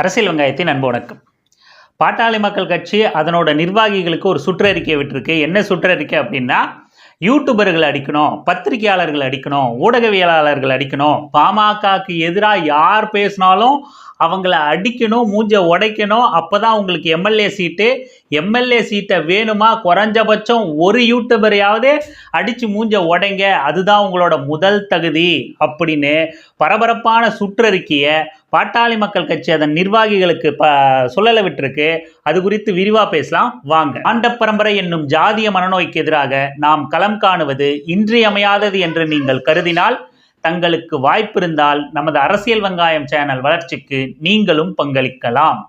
அரசியல் வெங்காயத்தின் அன்பு வணக்கம். பாட்டாளி மக்கள் கட்சி அதனோட நிர்வாகிகளுக்கு ஒரு சுற்றறிக்கை விட்டிருக்கு. என்ன சுற்றறிக்கை அப்படின்னா யூடியூபர்கள் அடிக்கணும் பத்திரிகையாளர்கள் அடிக்கணும் ஊடகவியலாளர்கள் அடிக்கணும் பாமகக்கு எதிராக யார் பேசினாலும் அவங்கள அடிக்கணும் மூஞ்ச உடைக்கணும். அப்போ தான் உங்களுக்கு எம்எல்ஏ சீட்டு எம்எல்ஏ சீட்டை வேணுமா? குறைஞ்சபட்சம் ஒரு யூடியூபரையாவது அடித்து மூஞ்ச உடைங்க. அதுதான் உங்களோட முதல் தகுதி அப்படின்னு பரபரப்பான சுற்றறிக்கையை பாட்டாளி மக்கள் கட்சி அதன் நிர்வாகிகளுக்கு ப சொல்லலை விட்டிருக்கு. அது குறித்து விரிவாக பேசலாம். வாங்க. ஆண்ட பரம்பரை என்னும் ஜாதிய மனநோய்க்கு எதிராக நாம் களம் காணுவது இன்றியமையாதது என்று நீங்கள் கருதினால் தங்களுக்கு வாய்ப்பிருந்தால் நமது அரசியல் வெங்காயம் சேனல் வளர்ச்சிக்கு நீங்களும் பங்களிக்கலாம்.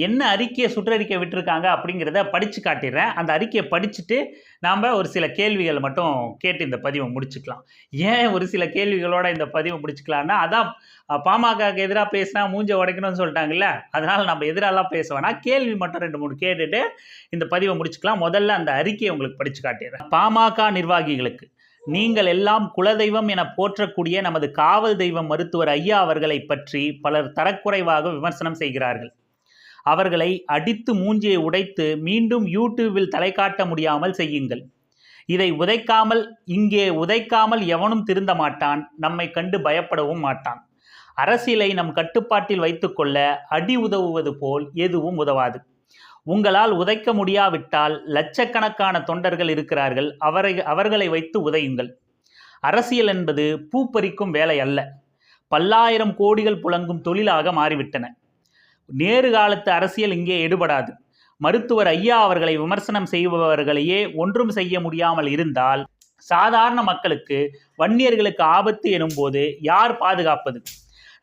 என்ன அறிக்கையை சுற்றறிக்கை விட்டுருக்காங்க அப்படிங்கிறத படித்து காட்டிடுறேன். அந்த அறிக்கையை படிச்சுட்டு நாம் ஒரு சில கேள்விகள் மட்டும் கேட்டு இந்த பதிவை முடிச்சுக்கலாம். ஏன் ஒரு சில கேள்விகளோட இந்த பதிவை முடிச்சுக்கலாம்னா அதான் அஹ், பாமகக்கு எதிராக பேசினா மூஞ்ச உடைக்கணும்னு சொல்லிட்டாங்கல்ல அதனால் நம்ம எதிராலாம் பேச வேணாம். கேள்வி மட்டும் ரெண்டு மூணு கேட்டுட்டு இந்த பதிவை முடிச்சுக்கலாம். முதல்ல அந்த அறிக்கையை உங்களுக்கு படித்து காட்டிடுறேன். பாமக நிர்வாகிகளுக்கு நீங்கள் எல்லாம் குலதெய்வம் என போற்றக்கூடிய நமது காவல் தெய்வம் மருத்துவர் ஐயா அவர்களை பற்றி பலர் தரக்குறைவாக விமர்சனம் செய்கிறார்கள். அவர்களை அடித்து மூஞ்சியை உடைத்து மீண்டும் யூடியூபில் தலை காட்ட முடியாமல் செய்யுங்கள். இதை உதைக்காமல் இங்கே உதைக்காமல் எவனும் திருந்த மாட்டான் நம்மை கண்டு பயப்படவும் மாட்டான். அரசியலை நம் கட்டுப்பாட்டில் வைத்துக்கொள்ள அடி உதவுவது போல் எதுவும் உதவாது. உங்களால் உதைக்க முடியாவிட்டால் லட்சக்கணக்கான தொண்டர்கள் இருக்கிறார்கள். அவரை அவர்களை வைத்து உதையுங்கள். அரசியல் என்பது பூப்பறிக்கும் வேலை அல்ல. பல்லாயிரம் கோடிகள் புழங்கும் தொழிலாக மாறிவிட்டன. நேரு காலத்து அரசியல் இங்கே எடுபடாது. மருத்துவர் ஐயா அவர்களை விமர்சனம் செய்பவர்களையே ஒன்றும் செய்ய முடியாமல் இருந்தால் சாதாரண மக்களுக்கு வன்னியர்களுக்கு ஆபத்து எனும்போது யார் பாதுகாப்பது?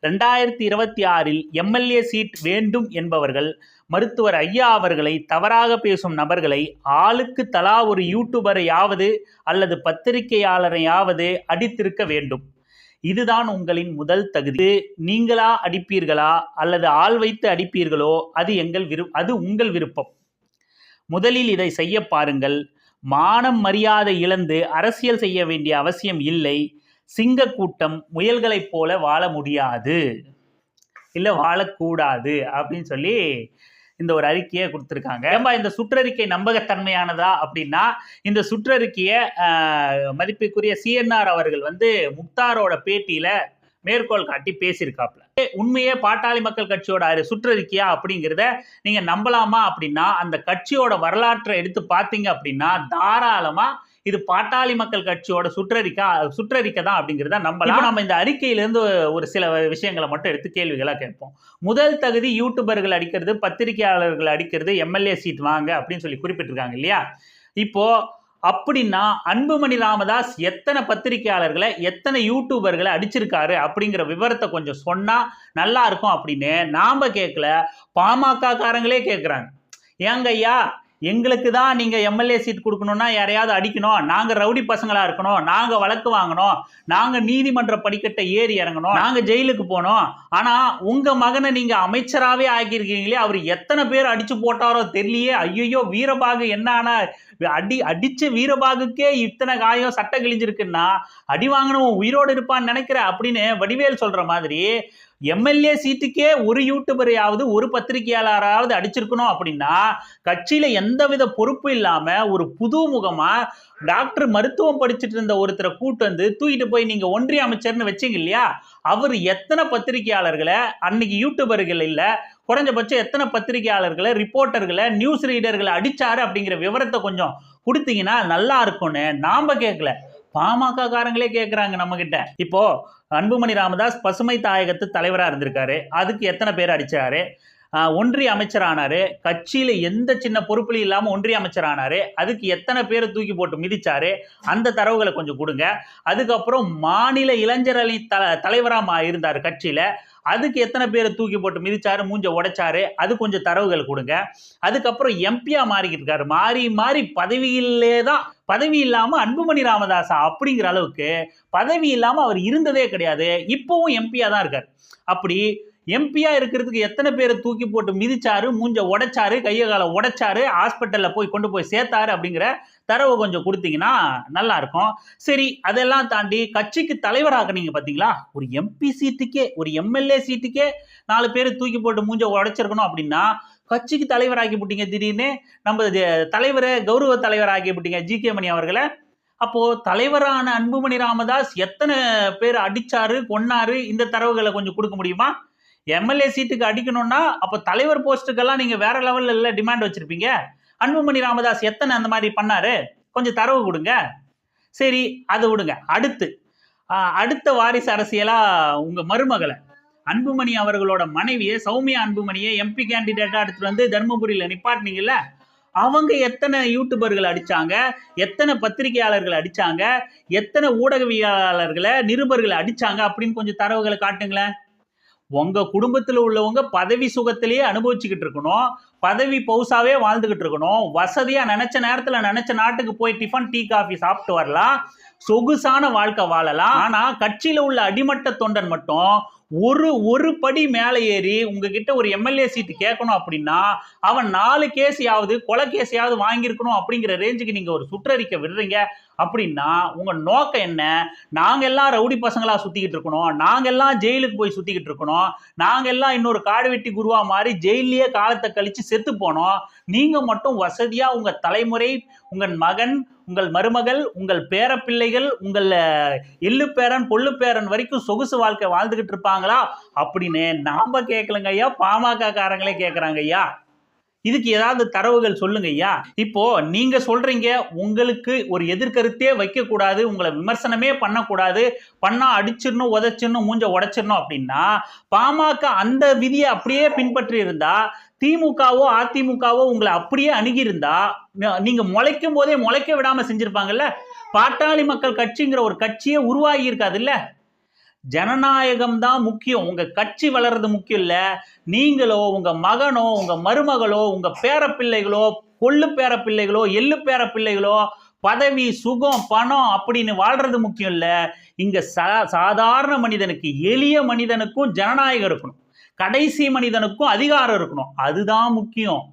ரெண்டாயிரத்தி இருபத்தி ஆறில் எம்எல்ஏ சீட் வேண்டும் என்பவர்கள் மருத்துவர் ஐயா அவர்களை தவறாக பேசும் நபர்களை ஆளுக்கு தலா ஒரு யூடியூபரையாவது அல்லது பத்திரிகையாளரையாவது அடித்திருக்க வேண்டும். இதுதான் உங்களின் முதல் தகுதி. நீங்களா அடிப்பீர்களா? அல்லது ஆள் வைத்து அடிப்பீர்களோ? அது எங்கள் விரு அது உங்கள் விருப்பம். முதலில் இதை செய்ய பாருங்கள். மானம் மரியாதை இழந்து அரசியல் செய்ய வேண்டிய அவசியம் இல்லை. சிங்க கூட்டம் முயல்களைப் போல வாழ முடியாது. இல்லை வாழக்கூடாது அப்படின்னு சொல்லி இந்த ஒரு அறிக்கையை கொடுத்துருக்காங்க. ஏம்பா இந்த சுற்றறிக்கை நம்பகத்தன்மையானதா அப்படின்னா இந்த சுற்றறிக்கையை மதிப்பிற்குரிய மதிப்புக்குரிய சிஎன்ஆர் அவர்கள் வந்து முக்தாரோட பேட்டியில் மேற்கோள் காட்டி பேசியிருக்காப்ல உண்மையே பாட்டாளி மக்கள் கட்சியோட அரு- சுற்றறிக்கையா அப்படிங்கிறத நீங்க நம்பலாமா அப்படின்னா அந்த கட்சியோட வரலாற்றை எடுத்து பார்த்தீங்க அப்படின்னா தாராளமா இது பாட்டாளி மக்கள் கட்சியோட சுற்றறிக்கை சுற்றறிக்கை தான் அப்படிங்கிறத நம்பலாம். நம்ம இந்த அறிக்கையிலேருந்து ஒரு சில விஷயங்களை மட்டும் எடுத்து கேள்விகளாக கேட்போம். முதல் தகுதி யூடியூபர்கள் அடிக்கிறது பத்திரிகையாளர்கள் அடிக்கிறது எம்எல்ஏ சீட் வாங்க அப்படின்னு சொல்லி குறிப்பிட்டிருக்காங்க இல்லையா? இப்போ அப்படின்னா அன்புமணி ராமதாஸ் எத்தனை பத்திரிகையாளர்களை எத்தனை யூடியூபர்களை அடிச்சிருக்காரு அப்படிங்கிற விவரத்தை கொஞ்சம் சொன்னா நல்லா இருக்கும் அப்படின்னு நாம கேட்கல பாமக காரங்களே கேட்குறாங்க. ஏங்க ஐயா எங்களுக்கு தான் நீங்கள் எம்எல்ஏ சீட் கொடுக்கணும்னா யாரையாவது அடிக்கணும். நாங்கள் ரவுடி பசங்களாக இருக்கணும். நாங்கள் வழக்கு வாங்கணும். நாங்கள் நீதிமன்ற படிக்கட்டை ஏறி இறங்கணும். நாங்கள் ஜெயிலுக்கு போனோம் ஆனால் உங்கள் மகனை நீங்கள் அமைச்சராகவே ஆக்கியிருக்கீங்களே அவர் எத்தனை பேர் அடித்து போட்டாரோ தெரியலையே. ஐயோ வீரபாகு என்ன அடி அடிச்ச வீரபாகுக்கே இத்தனை காயம் சட்டை கிழிஞ்சிருக்குன்னா அடி வாங்கினவன் உயிரோடு இருப்பான்னு நினைக்கிற அப்படின்னு வடிவேல் சொல்ற மாதிரி எம்எல்ஏ சீட்டுக்கே ஒரு யூடியூபரையாவது ஒரு பத்திரிகையாளராவது அடிச்சிருக்கணும் அப்படின்னா கட்சியில எந்தவித பொறுப்பு இல்லாம ஒரு புது முகமா டாக்டர் மருத்துவம் படிச்சுட்டு இருந்த ஒருத்தரை கூட்டு வந்து தூக்கிட்டு போய் நீங்க ஒன்றிய அமைச்சர்னு வச்சீங்க இல்லையா? அவர் எத்தனை பத்திரிகையாளர்களை அன்னைக்கு யூடியூபர்கள் இல்லை குறைஞ்சபட்சம் எத்தனை பத்திரிகையாளர்களை ரிப்போர்ட்டர்களை நியூஸ் ரீடர்களை அடிச்சாரு அப்படிங்கிற விவரத்தை கொஞ்சம் கொடுத்தீங்கன்னா நல்லா இருக்கும்னு நாம் கேட்கல பாமக காரங்களே கேட்குறாங்க நம்ம கிட்ட இப்போ அன்புமணி ராமதாஸ் பசுமை தாயகத்து தலைவராக இருந்திருக்காரு. அதுக்கு எத்தனை பேர் அடிச்சாரு? ஒன்றிய அமைச்சர் ஆனார் கட்சியில் எந்த சின்ன பொறுப்புலையும் இல்லாமல் ஒன்றிய அமைச்சர் ஆனாரு அதுக்கு எத்தனை பேரை தூக்கி போட்டு மிதிச்சாரு. அந்த தரவுகளை கொஞ்சம் கொடுங்க. அதுக்கப்புறம் மாநில இளைஞர் அணி த தலைவராக மா- இருந்தார் கட்சியில். அதுக்கு எத்தனை பேரை தூக்கி போட்டு மிதிச்சாரு மூஞ்ச உடைச்சாரு அது கொஞ்சம் தரவுகள் கொடுங்க. அதுக்கப்புறம் எம்பியா மாறிக்கிட்டு இருக்காரு. மாறி மாறி பதவியிலே தான் பதவி இல்லாமல் அன்புமணி ராமதாசா அப்படிங்கிற அளவுக்கு பதவி இல்லாமல் அவர் இருந்ததே கிடையாது. இப்போவும் எம்பியா தான் இருக்கார். அப்படி எம்பியா இருக்கிறதுக்கு எத்தனை பேரை தூக்கி போட்டு மிதிச்சாரு மூஞ்ச உடைச்சாரு கையை காலை உடைச்சாரு ஹாஸ்பிட்டலில் போய் கொண்டு போய் சேர்த்தாரு அப்படிங்கிற தரவு கொஞ்சம் கொடுத்தீங்கன்னா நல்லா இருக்கும். சரி அதெல்லாம் தாண்டி கட்சிக்கு தலைவராக்குனீங்க பாத்தீங்களா? ஒரு எம்பி சீட்டுக்கே ஒரு எம்எல்ஏ சீட்டுக்கே நாலு பேர் தூக்கி போட்டு மூஞ்ச உடைச்சிருக்கணும் அப்படின்னா கட்சிக்கு தலைவராக்கி போட்டீங்க திடீர்னு. நம்ம தலைவரை கௌரவ தலைவராக்கி போட்டீங்க ஜி கே மணி அவர்களை. அப்போ தலைவரான அன்புமணி ராமதாஸ் எத்தனை பேர் அடிச்சாரு கொன்னாரு இந்த தரவுகளை கொஞ்சம் கொடுக்க முடியுமா? எம்எல்ஏ சீட்டுக்கு அடிக்கணும்னா அப்போ தலைவர் போஸ்ட்டுக்கெல்லாம் நீங்கள் வேற லெவலில் இல்லை டிமாண்ட் வச்சுருப்பீங்க. அன்புமணி ராமதாஸ் எத்தனை அந்த மாதிரி பண்ணாரு? கொஞ்சம் தரவு கொடுங்க. சரி அதை விடுங்க. அடுத்து அடுத்த வாரிசு அரசியலா உங்க மருமகளை. அன்புமணி அவர்களோட மனைவியை சௌமியா அன்புமணியை எம்பி கேண்டிடேட்டா எடுத்துட்டு வந்து தர்மபுரியில நிப்பாட்டினீங்கல்ல அவங்க எத்தனை யூடியூபர்கள் அடிச்சாங்க எத்தனை பத்திரிகையாளர்கள் அடிச்சாங்க எத்தனை ஊடகவியலாளர்களை நிருபர்களை அடிச்சாங்க அப்படின்னு கொஞ்சம் தரவுகளை காட்டுங்களேன். உங்க குடும்பத்துல உள்ளவங்க பதவி சுகத்திலேயே அனுபவிச்சுக்கிட்டு இருக்கணும். பதவி பௌசாவே வாழ்ந்துகிட்டு இருக்கணும். வசதியா நினைச்ச நேரத்துல நினைச்ச நாட்டுக்கு போய் டிஃபன் டீ காஃபி சாப்பிட்டு வரலாம். சொகுசான வாழ்க்கை வாழலாம். ஆனா கட்சியில உள்ள அடிமட்ட தொண்டன் மட்டும் ஒரு ஒரு படி மேலே ஏறி உங்ககிட்ட ஒரு எம்எல்ஏ சீட்டு கேட்கணும் அப்படின்னா அவன் நாலு கேஸையாவது கொலை கேஸையாவது வாங்கியிருக்கணும் அப்படிங்கிற ரேஞ்சுக்கு நீங்கள் ஒரு சுற்றறிக்கை விடுறீங்க அப்படின்னா உங்கள் நோக்கம் என்ன? நாங்கள் எல்லாம் ரவுடி பசங்களாக சுற்றிக்கிட்டு இருக்கணும். நாங்கள் எல்லாம் ஜெயிலுக்கு போய் சுற்றிக்கிட்டு இருக்கணும். நாங்கள் எல்லாம் இன்னொரு காடு வெட்டி குருவா மாதிரி ஜெயிலேயே காலத்தை கழித்து செத்து போனோம். நீங்கள் மட்டும் வசதியாக உங்கள் தலைமுறை உங்கள் மகன் உங்கள் மருமகள் உங்கள் பேரப்பிள்ளைகள் உங்கள் எள்ளு பேரன் பொல்லு பேரன் வரைக்கும் சொகுசு வாழ்க்கை வாழ்ந்துகிட்டு இருப்பாங்களா? அப்படின்னு நாம் கேட்கலங்க ஐயா. பாமக காரங்களே கேட்குறாங்க ஐயா. இதுக்கு ஏதாவது தரவுகள் சொல்லுங்க ஐயா. இப்போ நீங்க சொல்றீங்க உங்களுக்கு ஒரு எதிர்கருத்தே வைக்கக்கூடாது உங்களை விமர்சனமே பண்ணக்கூடாது பண்ணா அடிச்சிடணும் உதச்சிடணும் மூஞ்ச உடைச்சிடணும் அப்படின்னா பாமக அந்த விதியை அப்படியே பின்பற்றி இருந்தா திமுகவோ அதிமுகவோ உங்களை அப்படியே அணுகியிருந்தா நீங்க முளைக்கும் போதே முளைக்க விடாம செஞ்சிருப்பாங்கல்ல? பாட்டாளி மக்கள் கட்சிங்கிற ஒரு கட்சியே உருவாகி இருக்காதுல்ல? ஜனநாயகம் தான் முக்கியம். உங்க கட்சி வளர்றது முக்கியம் இல்ல. நீங்களோ உங்க மகனோ உங்க மருமகளோ உங்க பேரப்பிள்ளைகளோ கொள்ளு பேரப்பிள்ளைகளோ எள்ளு பேரப்பிள்ளைகளோ பதவி சுகம் பணம் அப்படின்னு வாழ்றது முக்கியம் இல்ல. இங்க சா சாதாரண மனிதனுக்கு எளிய மனிதனுக்கும் ஜனநாயகம் இருக்கணும். கடைசி மனிதனுக்கும் அதிகாரம் இருக்கணும். அதுதான் முக்கியம்.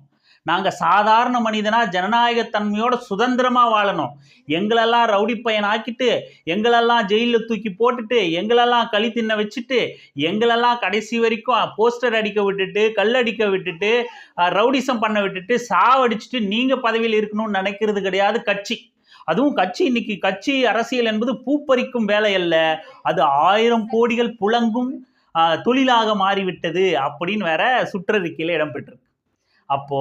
நாங்கள் சாதாரண மனிதனா ஜனநாயகத்தன்மையோட சுதந்திரமாக வாழணும். எங்களெல்லாம் ரவுடி பையன் ஆக்கிட்டு எங்களெல்லாம் ஜெயிலில் தூக்கி போட்டுட்டு எங்களெல்லாம் களி தின்ன வச்சுட்டு எங்களெல்லாம் கடைசி வரைக்கும் போஸ்டர் அடிக்க விட்டுட்டு கல்லடிக்க விட்டுட்டு ரவுடிசம் பண்ண விட்டுட்டு சாவடிச்சுட்டு நீங்கள் பதவியில் இருக்கணும்னு நினைக்கிறது கிடையாது கட்சி. அதுவும் கட்சி இன்னைக்கு கட்சி அரசியல் என்பது பூப்பறிக்கும் வேலை அல்ல. அது ஆயிரம் கோடிகள் புழங்கும் தொழிலாக மாறிவிட்டது அப்படின்னு வேற சுற்றறிக்கையில் இடம்பெற்றிருக்கு அப்போ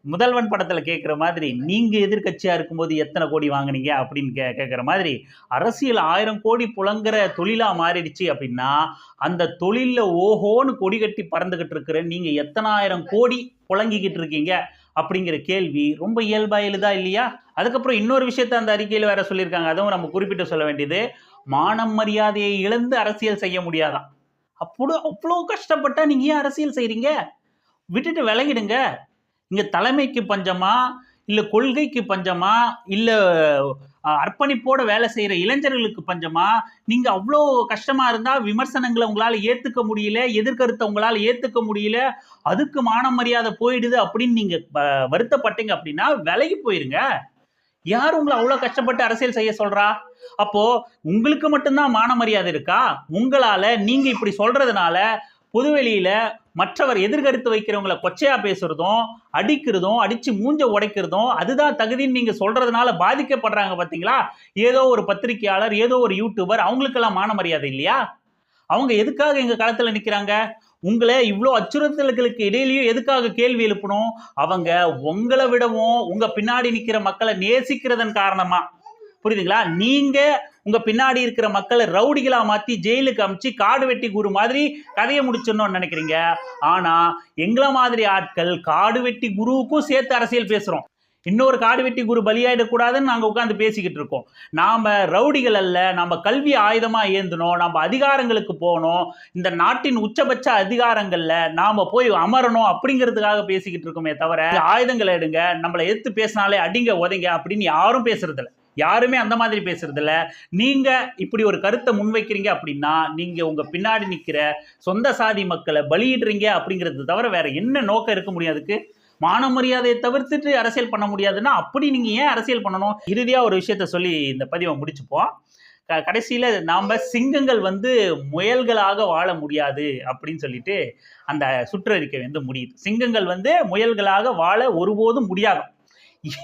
முதல்வன் படத்தில் கேட்குற மாதிரி நீங்க எதிர்க்கட்சியா இருக்கும்போது எத்தனை கோடி வாங்குனீங்க அப்படின்னு கே கேட்குற மாதிரி அரசியல் ஆயிரம் கோடி புழங்குற தொழிலாக மாறிடுச்சு அப்படின்னா அந்த தொழிலில் ஓஹோன்னு கொடி கட்டி பறந்துகிட்டு இருக்கிற நீங்க எத்தனாயிரம் கோடி புழங்கிக்கிட்டு இருக்கீங்க அப்படிங்கிற கேள்வி ரொம்ப இயல்பா எழுதா இல்லையா? அதுக்கப்புறம் இன்னொரு விஷயத்த அந்த அறிக்கையில் வேற சொல்லியிருக்காங்க. அதுவும் நம்ம குறிப்பிட்டு சொல்ல வேண்டியது மானம் மரியாதையை இழந்து அரசியல் செய்ய முடியாதாம் அப்படி அவ்வளோ கஷ்டப்பட்டா நீங்கள் ஏன் அரசியல் செய்கிறீங்க விட்டுட்டு விலகிடுங்க. இங்கே தலைமைக்கு பஞ்சமா? இல்லை கொள்கைக்கு பஞ்சமா? இல்லை அர்ப்பணிப்போடு அர்ப்பணிப்போட வேலை செய்கிற இளைஞர்களுக்கு பஞ்சமா? நீங்கள் அவ்வளோ கஷ்டமாக இருந்தால் விமர்சனங்களை உங்களால் ஏற்றுக்க முடியல எதிர்கருத்தை உங்களால் ஏற்றுக்க முடியல அதுக்கு மான மரியாதை போயிடுது அப்படின்னு நீங்கள் வருத்தப்பட்டீங்க அப்படின்னா விலகி போயிருங்க. யார் உங்களை அவ்வளோ கஷ்டப்பட்டு அரசியல் செய்ய சொல்றா? அப்போ உங்களுக்கு மட்டும்தான் மான மரியாதை இருக்கா? உங்களால நீங்க இப்படி சொல்றதுனால பொதுவெளியில மற்றவர் எதிர்கருத்து வைக்கிறவங்களை கொச்சையா பேசுறதும் அடிக்கிறதும் அடிச்சு மூஞ்ச உடைக்கிறதும் அதுதான் தகுதின்னு நீங்க சொல்றதுனால பாதிக்கப்படுறாங்க பாத்தீங்களா? ஏதோ ஒரு பத்திரிக்கையாளர் ஏதோ ஒரு யூடியூபர் அவங்களுக்கெல்லாம் மான மரியாதை இல்லையா? அவங்க எதுக்காக எங்க களத்துல நிக்கிறாங்க? உங்களை இவ்வளோ அச்சுறுத்தல்களுக்கு இடையிலையும் எதுக்காக கேள்வி எழுப்பணும் அவங்க உங்களை விடவும் உங்கள் பின்னாடி நிற்கிற மக்களை நேசிக்கிறதன் காரணமாக புரியுதுங்களா? நீங்கள் உங்கள் பின்னாடி இருக்கிற மக்களை ரவுடிகளாக மாற்றி ஜெயிலுக்கு அமிச்சு காடு வெட்டி குரு மாதிரி கதையை முடிச்சிடணும்னு நினைக்கிறீங்க? ஆனால் எங்களை மாதிரி ஆட்கள் காடு வெட்டி குருவுக்கும் சேர்த்து அரசியல் பேசுகிறோம் இன்னொரு காடு வெட்டி குரு பலியாயிடக்கூடாதுன்னு நாங்கள் உட்காந்து பேசிக்கிட்டு இருக்கோம். நாம் ரவுடிகள் அல்ல நம்ம கல்வி ஆயுதமாக ஏந்தணும் நம்ம அதிகாரங்களுக்கு போகணும் இந்த நாட்டின் உச்சபட்ச அதிகாரங்களில் நாம் போய் அமரணும் அப்படிங்கிறதுக்காக பேசிக்கிட்டு இருக்கோமே தவிர ஆயுதங்களை எடுங்க நம்மளை எடுத்து பேசினாலே அடிங்க உதைங்க அப்படின்னு யாரும் பேசுறதில்ல. யாருமே அந்த மாதிரி பேசுறதில்ல. நீங்கள் இப்படி ஒரு கருத்தை முன்வைக்கிறீங்க அப்படின்னா நீங்கள் உங்கள் பின்னாடி நிற்கிற சொந்த சாதி மக்களை பலியிடுறீங்க அப்படிங்கிறது தவிர வேற என்ன நோக்கம் இருக்க முடியாதுக்கு மான மரியாதையை தவிர்த்துட்டு அரசியல் பண்ண முடியாதுன்னா அப்படி நீங்க ஏன் அரசியல் பண்ணணும்? இறுதியா ஒரு விஷயத்த சொல்லி இந்த பதிவை முடிச்சுப்போம். க- கடைசியில நாம சிங்கங்கள் வந்து முயல்களாக வாழ முடியாது அப்படின்னு சொல்லிட்டு அந்த சுற்றறிக்கை வந்து முடியுது. சிங்கங்கள் வந்து முயல்களாக வாழ ஒருபோதும் முடியாது.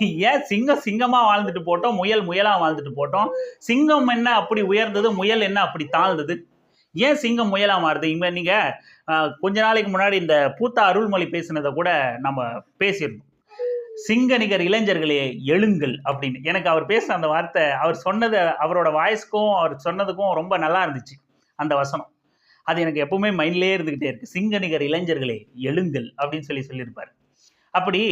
ஏன் சிங்கம் சிங்கமா வாழ்ந்துட்டு போட்டோம் முயல் முயலா வாழ்ந்துட்டு போட்டோம். சிங்கம் என்ன அப்படி உயர்ந்தது முயல் என்ன அப்படி தாழ்ந்தது? ஏன் சிங்கம் முயலா மாறுது? இங்க நீங்க கொஞ்ச நாளைக்கு முன்னாடி இந்த பூத்தா அருள்மொழி பேசினதை கூட நம்ம பேசியிருந்தோம். சிங்கனிகர் இளைஞர்களே எழுங்கள் அப்படின்னு. எனக்கு அவர் பேசின அந்த வார்த்தை அவர் சொன்னது அவரோட வாய்ஸ்க்கும் அவர் சொன்னதுக்கும் ரொம்ப நல்லா இருந்துச்சு அந்த வசனம். அது எனக்கு எப்பவுமே மைண்ட்லேயே இருந்துக்கிட்டே இருக்கு. சிங்கனிகர் இளைஞர்களே எழுங்கள் அப்படின்னு சொல்லி சொல்லியிருப்பார். அப்படி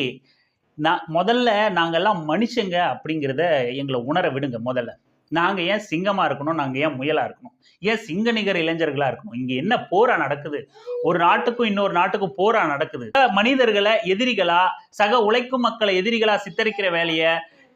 நான் முதல்ல நாங்கள்லாம் மனுஷங்க அப்படிங்கிறத எங்களை உணர விடுங்க முதல்ல. நாங்கள் ஏன் சிங்கமாக இருக்கணும்? நாங்கள் ஏன் முயலாக இருக்கணும்? ஏன் சிங்க நிகர் இளைஞர்களாக இருக்கணும்? இங்கே என்ன போரா நடக்குது? ஒரு நாட்டுக்கும் இன்னொரு நாட்டுக்கும் போரா நடக்குது. மனிதர்களை எதிரிகளா சக உழைக்கும் மக்களை எதிரிகளா சித்தரிக்கிற வேலையை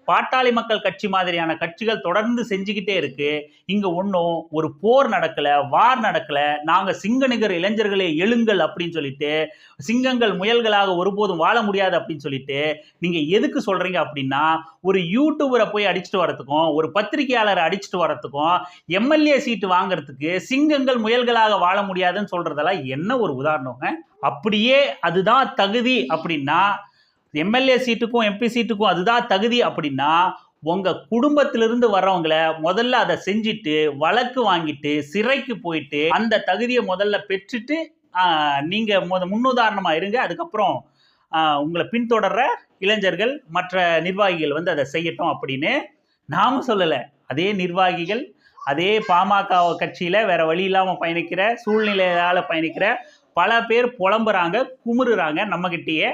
பாட்டாளி மக்கள் கட்சி மாதிரியான கட்சிகள் தொடர்ந்து செஞ்சுக்கிட்டே இருக்கு. இங்க ஒன்றும் ஒரு போர் நடக்கல வார் நடக்கல. நாங்க சிங்க நிகர் இளைஞர்களே எழுங்கள் அப்படின்னு சொல்லிட்டு சிங்கங்கள் முயல்களாக ஒருபோதும் வாழ முடியாது அப்படின்னு சொல்லிட்டு நீங்க எதுக்கு சொல்றீங்க அப்படின்னா ஒரு யூடியூபரை போய் அடிச்சுட்டு வரத்துக்கும் ஒரு பத்திரிகையாளரை அடிச்சுட்டு வரத்துக்கும் எம்எல்ஏ சீட்டு வாங்குறதுக்கு சிங்கங்கள் முயல்களாக வாழ முடியாதுன்னு சொல்றதெல்லாம் என்ன ஒரு உதாரணங்க? அப்படியே அதுதான் தகுதி அப்படின்னா எம்எல்ஏ சீட்டுக்கும் எம்பி சீட்டுக்கும் அதுதான் தகுதி அப்படின்னா உங்கள் குடும்பத்திலிருந்து வர்றவங்கள முதல்ல அதை செஞ்சுட்டு வழக்கு வாங்கிட்டு சிறைக்கு போயிட்டு அந்த தகுதியை முதல்ல பெற்றுட்டு நீங்கள் முத முன்னுதாரணமாக இருங்க. அதுக்கப்புறம் உங்களை பின்தொடர்ற இளைஞர்கள் மற்ற நிர்வாகிகள் வந்து அதை செய்யட்டும் அப்படின்னு நாமும் சொல்லலை. அதே நிர்வாகிகள் அதே பாமக கட்சியில் வேறு வழி இல்லாமல் பயணிக்கிற சூழ்நிலையால் பயணிக்கிற பல பேர் புலம்புறாங்க குமுறுறாங்க நம்மக்கிட்டேயே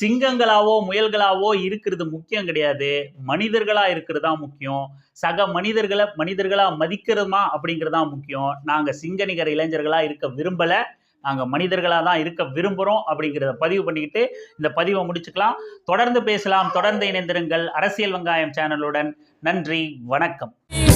சிங்கங்களாவோ முயல்களாவோ இருக்கிறது முக்கியம் கிடையாது. மனிதர்களா இருக்கிறது தான் முக்கியம். சக மனிதர்களை மனிதர்களா மதிக்கிறதுமா அப்படிங்கிறது தான் முக்கியம். நாங்க சிங்கநிகர் இளைஞர்களா இருக்க விரும்பல. நாங்க மனிதர்களா தான் இருக்க விரும்புறோம் அப்படிங்கிறத பதிவு பண்ணிக்கிட்டு இந்த பதிவை முடிச்சுக்கலாம். தொடர்ந்து பேசலாம். தொடர்ந்து இணைந்திருங்கள். அரசியல் வெங்காயம் சேனலுடன். நன்றி. வணக்கம்.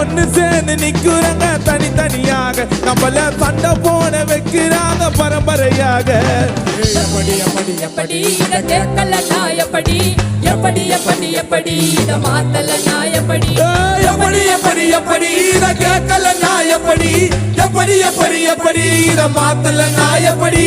ஒண்ணு சேர்ந்து நிக்கிறங்க தனித்தனியாக. நம்மள சண்டை போட வைக்கிறாங்க பரம்பரையாக. எப்படி எப்படி எப்படி? இத கேட்கல நான் எப்படி? எப்படி எப்படி எப்படி? இத மாத்தல நான் எப்படி? எப்படி எப்படி எப்படி? இத கேட்கல நான் எப்படி? எப்படி எப்படி எப்படி? இத மாத்தல நான் எப்படி?